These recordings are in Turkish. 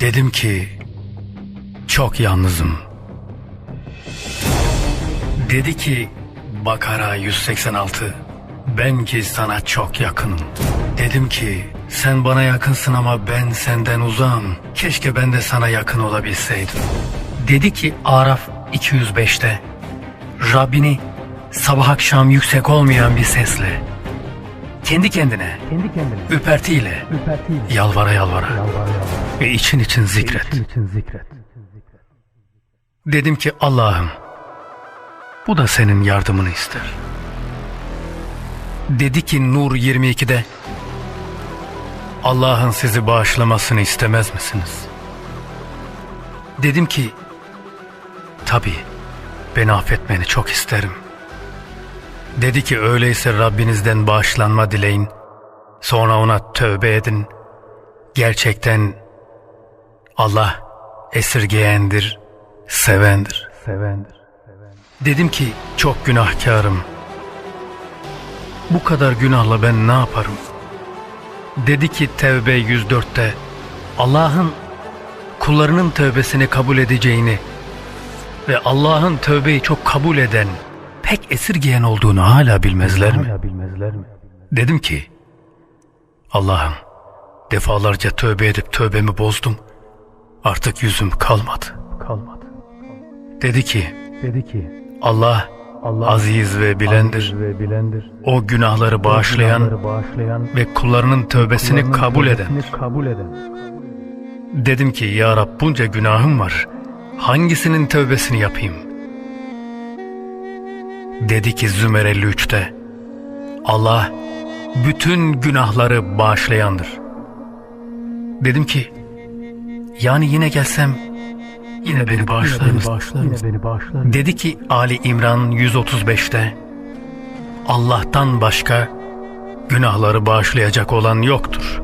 Dedim ki çok yalnızım. Dedi ki Bakara 186 ben ki sana çok yakınım. Dedim ki sen bana yakınsın ama ben senden uzağım. Keşke ben de sana yakın olabilseydim. Dedi ki Araf 205'te Rabbini sabah akşam yüksek olmayan bir sesle kendi kendine Kendi kendine ürpertiyle ürpertiyle yalvara yalvara yalvar yalvar. ve için için zikret. İçin için zikret. Dedim ki Allah'ım bu da senin yardımını ister. Dedi ki Nur 22'de Allah'ın sizi bağışlamasını istemez misiniz? Dedim ki tabii beni affetmeni çok isterim. Dedi ki öyleyse Rabbinizden bağışlanma dileyin. Sonra ona tövbe edin. Gerçekten Allah esirgeyendir, sevendir. Sevendir. Dedim ki çok günahkarım. Bu kadar günahla ben ne yaparım? Dedi ki Tevbe 104'te Allah'ın kullarının tövbesini kabul edeceğini ve Allah'ın tövbeyi çok kabul eden, pek esirgeyen olduğunu hala bilmezler mi? Hala bilmezler mi? Dedim ki Allah'ım defalarca tövbe edip tövbemi bozdum. Artık yüzüm kalmadı. Kalmadı. Dedi ki Dedi ki Allah Allah aziz ve bilendir. aziz ve bilendir. O günahları bağışlayan Günahları bağışlayan ve kullarının tövbesini kullarının kabul eden. kabul eden. Dedim ki ya Rab bunca günahım var. Hangisinin tövbesini yapayım? Dedi ki Zümer 53'te Allah bütün günahları bağışlayandır. Dedim ki yani yine gelsem yine beni bağışlar Yine. Dedi ki Ali İmran 135'te Allah'tan başka günahları bağışlayacak olan yoktur.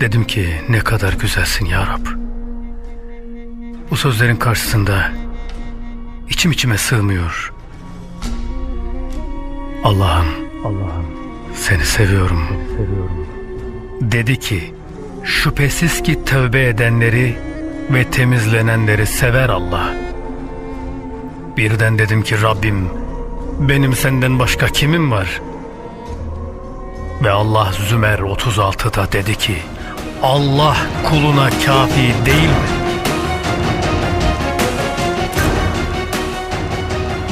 Dedim ki ne kadar güzelsin ya Rab. Bu sözlerin karşısında içim içime sığmıyor. Allah'ım Allah'ım seni seviyorum. seviyorum. Dedi ki şüphesiz ki tövbe edenleri ve temizlenenleri sever Allah. Birden dedim ki Rabbim benim senden başka kimim var? Ve Allah Zümer 36'da dedi ki Allah kuluna kafi değil mi?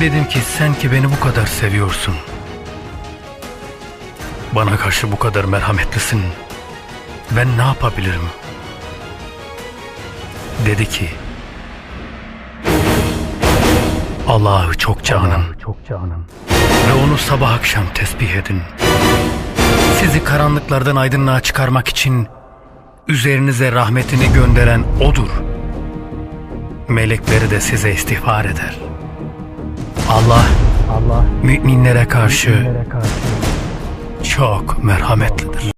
Dedim ki sen ki beni bu kadar seviyorsun. Bana karşı bu kadar merhametlisin. Ben ne yapabilirim? Dedi ki Allah'ı çok canın Çok canım. ve onu sabah akşam tesbih edin. Sizi karanlıklardan aydınlığa çıkarmak için üzerinize rahmetini gönderen O'dur. Melekleri de size istiğfar eder. Allah Allah müminlere karşı müminlere karşı çok merhametlidir.